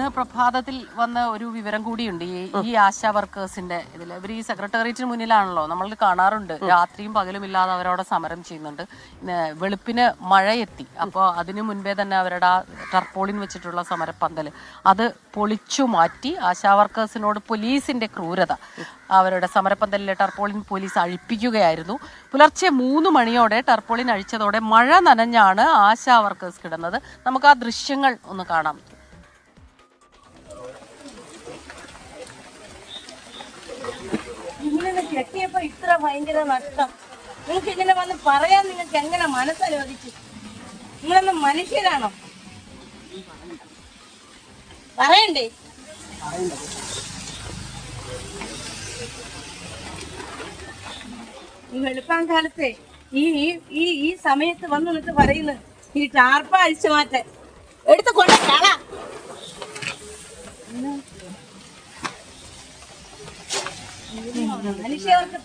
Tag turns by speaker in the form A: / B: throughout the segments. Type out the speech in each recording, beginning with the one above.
A: ഇന്ന് പ്രഭാതത്തിൽ വന്ന ഒരു വിവരം കൂടിയുണ്ട്. ഈ ഈ ആശാ വർക്കേഴ്സിന്റെ ഇതിൽ ഇവർ ഈ സെക്രട്ടേറിയറ്റിന് മുന്നിലാണല്ലോ. നമ്മൾ കാണാറുണ്ട്. രാത്രിയും പകലും ഇല്ലാതെ അവരവിടെ സമരം ചെയ്യുന്നുണ്ട്. വെളുപ്പിന് മഴയെത്തി. അപ്പോൾ അതിനു മുൻപേ തന്നെ അവരുടെ ആ ടർപ്പോളിൻ വെച്ചിട്ടുള്ള സമരപ്പന്തൽ അത് പൊളിച്ചു മാറ്റി ആശാ വർക്കേഴ്സിനോട് പോലീസിന്റെ ക്രൂരത. അവരുടെ സമരപ്പന്തലിലെ ടർപ്പോളിൻ പോലീസ് അഴിപ്പിക്കുകയായിരുന്നു. പുലർച്ചെ മൂന്ന് മണിയോടെ ടർപ്പോളിൻ അഴിച്ചതോടെ മഴ നനഞ്ഞാണ് ആശാ വർക്കേഴ്സ് കിടന്നത്. നമുക്ക് ആ ദൃശ്യങ്ങൾ ഒന്ന് കാണാം.
B: ഇങ്ങനെ കെട്ടിയപ്പോ ഇത്ര ഭയങ്കര നഷ്ടം. നിങ്ങൾക്ക് ഇങ്ങനെ വന്ന് പറയാൻ നിങ്ങൾക്ക് എങ്ങനെ മനസ്സലോചിച്ചു? നിങ്ങളൊന്നും മനുഷ്യരാണോ? പറയണ്ടേ? ഈ വെളുപ്പാൻ കാലത്തെ ഈ ഈ ഈ സമയത്ത് വന്ന് നിന്നിട്ട് പറയുന്നു ഈ ടാർപ്പ അഴിച്ചു മാറ്റാൻ. എടുത്ത് കൊണ്ട് മനുഷ്യർക്ക്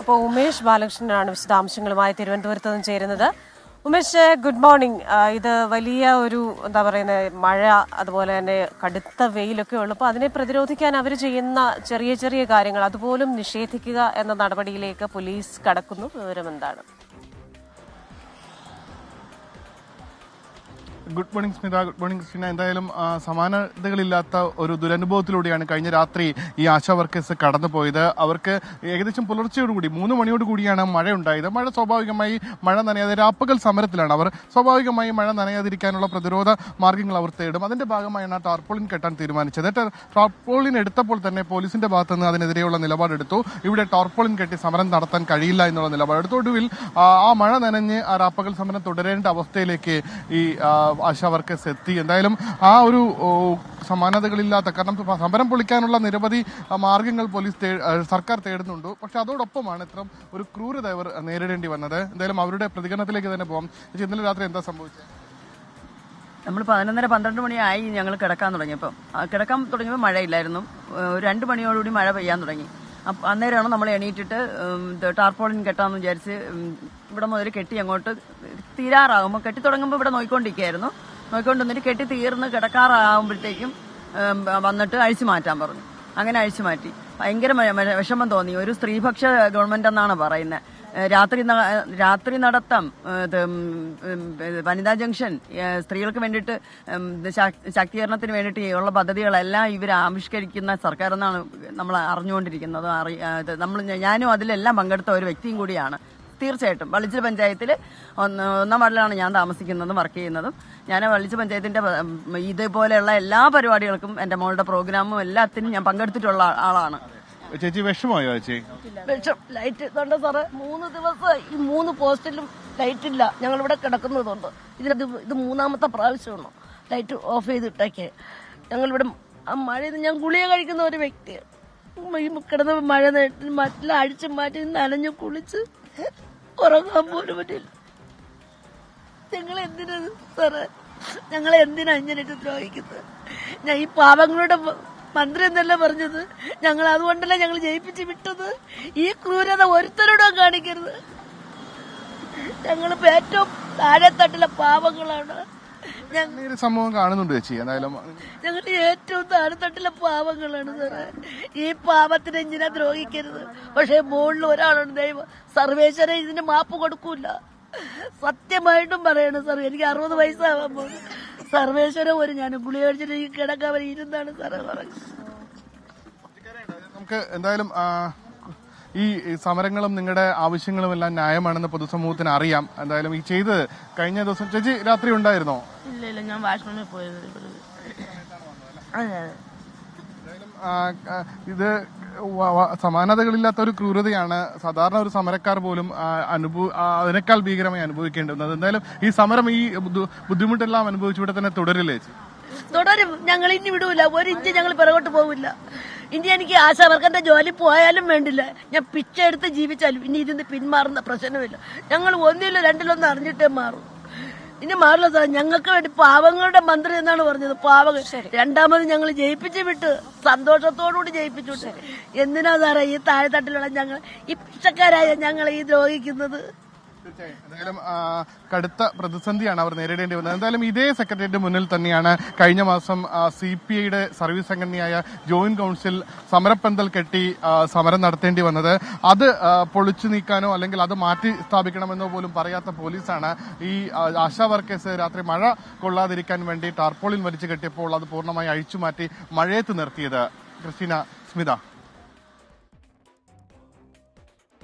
C: അപ്പോൾ ഉമേഷ് ബാലകൃഷ്ണനാണ് വിശദാംശങ്ങളുമായി തിരുവനന്തപുരത്ത് നിന്ന് ചേരുന്നത്. Umesh good morning. ഇത് വലിയ ഒരു എന്താ പറയുന്നത് മഴ അതുപോലെ തന്നെ കടുത്ത വെയിലൊക്കെ ഉള്ളപ്പോൾ അതിനെ പ്രതിരോധിക്കാൻ അവർ ചെയ്യുന്ന ചെറിയ ചെറിയ കാര്യങ്ങൾ അതുപോലും നിഷേധിക്കുക എന്ന നടപടിയിലേക്ക് പോലീസ് കടക്കുന്നു. വിവരം എന്താണ്
D: good morning Smitha good morning Smina എന്തായാലും സമാനതകളില്ലാത്ത ഒരു ദുരനുഭവത്തിലൂടെയാണ് കഴിഞ്ഞ രാത്രി ഈ ആശാ വർക്കേഴ്സ് കടന്നുപോയത് അവർക്ക് ഏകദേശം പുലർച്ചയോടുകൂടി മൂന്ന് മണിയോട് കൂടിയാണ് മഴ ഉണ്ടായത് മഴ സ്വാഭാവികമായി മഴ നനയാതെ രാപ്പകൽ സമരത്തിലാണ് അവർ. സ്വാഭാവികമായി മഴ നനയാതിരിക്കാനുള്ള പ്രതിരോധ മാർഗങ്ങൾ അവർ തേടും. അതിന്റെ ഭാഗമായാണ് ടാർപോളിൻ കെട്ടാൻ തീരുമാനിച്ചത്. ടാർപോളിൻ എടുത്തപ്പോൾ തന്നെ പോലീസിന്റെ ഭാഗത്ത് നിന്ന് അതിനെതിരെയുള്ള നിലപാടെടുത്തു. ഇവിടെ ടാർപോളിൻ കെട്ടി സമരം നടത്താൻ കഴിയില്ല എന്നുള്ള നിലപാടെടുത്തു. ഒടുവിൽ ആ, മഴ നനഞ്ഞ് ആ രാപ്പകൽ സമരം തുടരേണ്ട അവസ്ഥയിലേക്ക് ഈ ആശാ വർക്കേഴ്സ് എത്തി. എന്തായാലും ആ ഒരു സമാനതകളില്ലാത്ത കാരണം സമരം പൊളിക്കാനുള്ള നിരവധി മാർഗങ്ങൾ പോലീസ് സർക്കാർ തേടുന്നുണ്ട്. പക്ഷെ അതോടൊപ്പമാണ് ഇത്തരം ഒരു ക്രൂരത ഇവർ നേരിടേണ്ടി വന്നത്. എന്തായാലും അവരുടെ പ്രതികരണത്തിലേക്ക് തന്നെ പോകാം ഇന്നലെ രാത്രി എന്താ സംഭവിച്ചത്?
E: നമ്മൾ പതിനൊന്നര പന്ത്രണ്ട് മണിയായി ഞങ്ങൾ കിടക്കാൻ തുടങ്ങിയപ്പോൾ കിടക്കാൻ തുടങ്ങിയപ്പോൾ മഴയില്ലായിരുന്നു. ഒരു രണ്ട് മണിയോടുകൂടി മഴ പെയ്യാൻ തുടങ്ങി. അന്നേരമാണ് നമ്മൾ എണീറ്റിട്ട് ടാർപോളിൻ കെട്ടാന്ന് വിചാരിച്ച് ഇവിടെ മുതൽ കെട്ടി അങ്ങോട്ട് തീരാറാകുമ്പോൾ കെട്ടി തുടങ്ങുമ്പോൾ ഇവിടെ നോക്കിക്കൊണ്ടിരിക്കുകയായിരുന്നു നോയിക്കൊണ്ട് വന്നിട്ട് കെട്ടി തീർന്ന് കിടക്കാറാകുമ്പോഴത്തേക്കും വന്നിട്ട് അഴിച്ചു മാറ്റാൻ പറഞ്ഞു. അങ്ങനെ അഴിച്ചു മാറ്റി. ഭയങ്കര വിഷമം തോന്നി. ഒരു സ്ത്രീപക്ഷ ഗവൺമെന്റ് എന്നാണ് പറയുന്നത് രാത്രി രാത്രി നടത്തം വനിതാ ജംഗ്ഷൻ സ്ത്രീകൾക്ക് വേണ്ടിയിട്ട് ശാക്തീകരണത്തിന് വേണ്ടിയിട്ട് ഉള്ള പദ്ധതികളെല്ലാം ഇവർ ആവിഷ്കരിക്കുന്ന സർക്കാർ എന്നാണ് നമ്മൾ അറിഞ്ഞുകൊണ്ടിരിക്കുന്നത്. അറി നമ്മൾ ഞാനും അതിലെല്ലാം പങ്കെടുത്ത ഒരു വ്യക്തിയും കൂടിയാണ്. തീർച്ചയായിട്ടും വള്ളിച്ചിൽ പഞ്ചായത്തിൽ ഒന്ന് വാർഡിലാണ് ഞാൻ താമസിക്കുന്നതും വർക്ക് ചെയ്യുന്നതും. ഞാൻ വള്ളിച്ചിൽ പഞ്ചായത്തിന്റെ ഇതുപോലെയുള്ള എല്ലാ പരിപാടികൾക്കും എന്റെ മോളുടെ പ്രോഗ്രാമും എല്ലാത്തിനും ഞാൻ പങ്കെടുത്തിട്ടുള്ള ആളാണ്.
D: ചേച്ചി വിഷമമായോ ചേച്ചി?
F: വിഷം. ലൈറ്റ് ഇതുണ്ട് സാറേ. മൂന്ന് ദിവസം ഈ മൂന്ന് പോസ്റ്റിലും ലൈറ്റ് ഇല്ല. ഞങ്ങൾ ഇവിടെ കിടക്കുന്നതുണ്ട്. ഇതിനത് ഇത് മൂന്നാമത്തെ പ്രാവശ്യമാണ്. ലൈറ്റ് ഓഫ് ചെയ്തിട്ടേക്ക്. ഞങ്ങളിവിടെ ആ മഴയിൽ ഞാൻ ഗുളിക കഴിക്കുന്ന ഒരു വ്യക്തിയാണ് കിടന്ന മഴ നേട്ടിൽ മറ്റില്ല അഴിച്ചു മാറ്റി നനഞ്ഞു കുളിച്ച് ഉറങ്ങാൻ പോലും പറ്റില്ല. ഞങ്ങൾ എന്തിനാ സാറേ? ഞങ്ങളെ എന്തിനാ ഇങ്ങനെ ദ്രോഹിക്കുന്നത്? ഞാൻ ഈ പാവങ്ങളുടെ മന്ത്രി എന്നല്ല പറഞ്ഞത്? ഞങ്ങൾ അതുകൊണ്ടല്ല ഞങ്ങൾ ജയിപ്പിച്ച് വിട്ടത്? ഈ ക്രൂരത ഒരുത്തരോടും കാണിക്കരുത്. ഞങ്ങളിപ്പോ ഏറ്റവും താഴെത്തട്ടിലെ പാവങ്ങളാണ്.
D: സംഭവം കാണുന്നുണ്ട് ചേച്ചി. എന്തായാലും
F: ഞങ്ങൾ ഏറ്റവും താഴെത്തട്ടിലെ പാവങ്ങളാണ് സാറേ. ഈ പാവത്തിന് ഇങ്ങനെ ദ്രോഹിക്കരുത്. പക്ഷെ മുകളിൽ ഒരാളാണ് ദൈവം സർവേശ്വരൻ ഇതിന് മാപ്പ് കൊടുക്കൂല. സത്യമായിട്ടും പറയണം സാർ എനിക്ക് അറുപത് വയസ്സാവാൻ പോകും സർവേശ്വരൻ ഒരു ഞാൻ ഗുളി കഴിച്ചിട്ട് ഈ കിടക്കാൻ ഇരുന്നാണ് സാറേ
D: നമുക്ക് എന്തായാലും ഈ സമരങ്ങളും നിങ്ങളുടെ ആവശ്യങ്ങളും എല്ലാം ന്യായമാണെന്ന് പൊതുസമൂഹത്തിന് അറിയാം. എന്തായാലും ഈ ചെയ്ത് കഴിഞ്ഞ ദിവസം ചേച്ചി രാത്രി ഉണ്ടായിരുന്നോ?
F: ഇല്ല ഇല്ല ഞാൻ വാഷ്റൂമിൽ പോയത്
D: ഇത് സമാനതകളില്ലാത്ത ഒരു ക്രൂരതയാണ് സാധാരണ ഒരു സമരക്കാർ പോലും അനുഭവ അതിനേക്കാൾ ഭീകരമായി അനുഭവിക്കേണ്ടുന്നത് എന്തായാലും ഈ സമരം ഈ ബുദ്ധി- ബുദ്ധിമുട്ടെല്ലാം അനുഭവിച്ചിവിടെ തന്നെ തുടരില്ലേ?
F: തുടരും. ഞങ്ങൾ ഇനി വിടൂല. ഒരു ഇഞ്ച് ഞങ്ങൾ പിറകോട്ട് പോവില്ല. ഇനി എനിക്ക് ആശാവർക്കന്റെ ജോലി പോയാലും വേണ്ടില്ല. ഞാൻ പിച്ചെടുത്ത് ജീവിച്ചാലും ഇനി ഇതിന് പിന്മാറുന്ന പ്രശ്നമില്ല. ഞങ്ങൾ ഒന്നിലോ രണ്ടിലൊന്നും അറിഞ്ഞിട്ടേ മാറും. ഇനി മാറില്ല സാർ. ഞങ്ങൾക്ക് വേണ്ടി പാവങ്ങളുടെ മന്ത്രി എന്നാണ് പറഞ്ഞത്. പാവങ്ങൾ. രണ്ടാമത് ഞങ്ങൾ ജയിപ്പിച്ച് വിട്ട് സന്തോഷത്തോടുകൂടി ജയിപ്പിച്ചു വിട്ട്. എന്തിനാ സാറേ ഈ താഴെത്തട്ടിലുള്ള ഞങ്ങൾ ഈ പിച്ചക്കാരായ ഞങ്ങൾ ഈ ദ്രോഹിക്കുന്നത്?
D: തീർച്ചയായും. എന്തായാലും ആ, കടുത്ത പ്രതിസന്ധിയാണ് അവർ നേരിടേണ്ടി വന്നത്. എന്തായാലും ഇതേ സെക്രട്ടേറിയറ്റ് മുന്നിൽ തന്നെയാണ് കഴിഞ്ഞ മാസം സി പി ഐയുടെ സർവീസ് സംഘടനയായ ജോയിന്റ് കൌൺസിൽ സമരപ്പന്തൽ കെട്ടി സമരം നടത്തേണ്ടി വന്നത്. അത് പൊളിച്ചു നീക്കാനോ അല്ലെങ്കിൽ അത് മാറ്റി സ്ഥാപിക്കണമെന്നോ പോലും പറയാത്ത പോലീസാണ് ഈ ആശാ വർക്കേഴ്സ് രാത്രി മഴ കൊള്ളാതിരിക്കാൻ വേണ്ടി ടാർപോളിൻ വലിച്ചു കെട്ടിയപ്പോൾ അത് പൂർണമായി അഴിച്ചുമാറ്റി മഴയത്ത് നിർത്തിയത്. ക്രിസ്റ്റീന സ്മിത.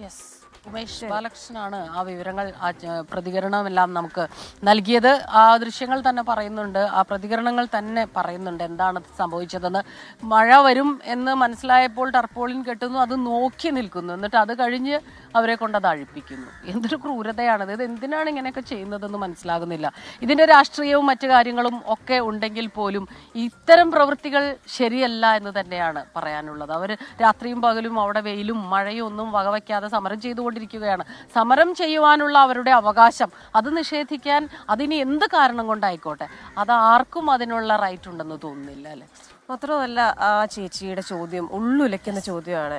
A: യെസ് ഉമേഷ് ബാലകൃഷ്ണനാണ് ആ വിവരങ്ങൾ ആ പ്രതികരണമെല്ലാം നമുക്ക് നൽകിയത്. ആ ദൃശ്യങ്ങൾ തന്നെ പറയുന്നുണ്ട്. ആ പ്രതികരണങ്ങൾ തന്നെ പറയുന്നുണ്ട് എന്താണ് സംഭവിച്ചതെന്ന്. മഴ വരും എന്ന് മനസ്സിലായപ്പോൾ ടർപ്പോളിൻ കെട്ടുന്നു അത് നോക്കി നിൽക്കുന്നു. എന്നിട്ട് അത് കഴിഞ്ഞ് അവരെ കൊണ്ട് അത് അഴിപ്പിക്കുന്നു. എന്തൊരു ക്രൂരതയാണത് ഇത്. എന്തിനാണ് ഇങ്ങനെയൊക്കെ ചെയ്യുന്നതെന്ന് മനസ്സിലാകുന്നില്ല. ഇതിന്റെ രാഷ്ട്രീയവും മറ്റു കാര്യങ്ങളും ഒക്കെ ഉണ്ടെങ്കിൽ പോലും ഇത്തരം പ്രവൃത്തികൾ ശരിയല്ല എന്ന് തന്നെയാണ് പറയാനുള്ളത്. അവർ രാത്രിയും പകലും അവിടെ വെയിലും മഴയും ഒന്നും വകവയ്ക്കാതെ സമരം ചെയ്തുകൊണ്ടിരിക്കുകയാണ്. സമരം ചെയ്യുവാനുള്ള അവരുടെ അവകാശം. അത് നിഷേധിക്കാൻ അതിന് എന്ത് കാരണം കൊണ്ടായിക്കോട്ടെ? അത് ആർക്കും അതിനുള്ള റൈറ്റ് ഉണ്ടെന്ന് തോന്നുന്നില്ല അല്ലേ?
C: മാത്രമല്ല ആ ചേച്ചിയുടെ ചോദ്യം ഉള്ളുലയ്ക്കുന്ന ചോദ്യമാണ്.